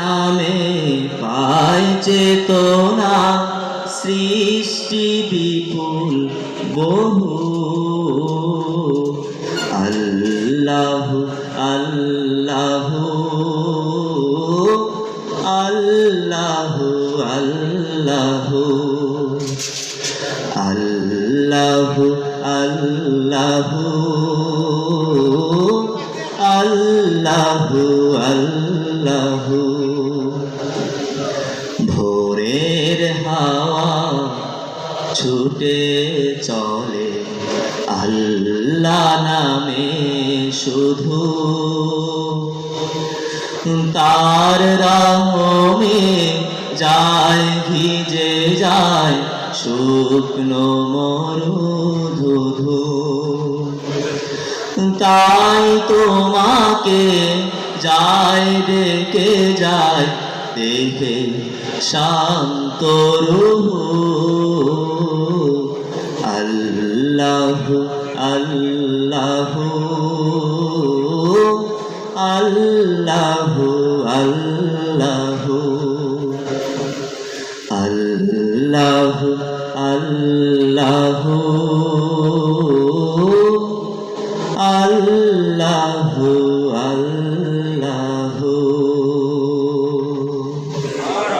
নামে পায় চেতনা সৃষ্টি বিপুল বহু। আল্লাহ আল্লাহ আল্লাহ আল্লাহ। আল্লাহ আল্লাহ আল্লাহ আল্লাহ। ভোরের হাওয়া ছুটে চলে। আল্লাহ নামে শুধু তার রহমে যায়, ভিজে যায় শুকনো মরুধু তাই তোমাকে যায়, ডেকে যায় দেহে শান্ত আল্লাহ আল্লাহ আল্লাহ আল্লাহ। আল্লাহ আল্লাহ। আল্লাহ আল্লাহ।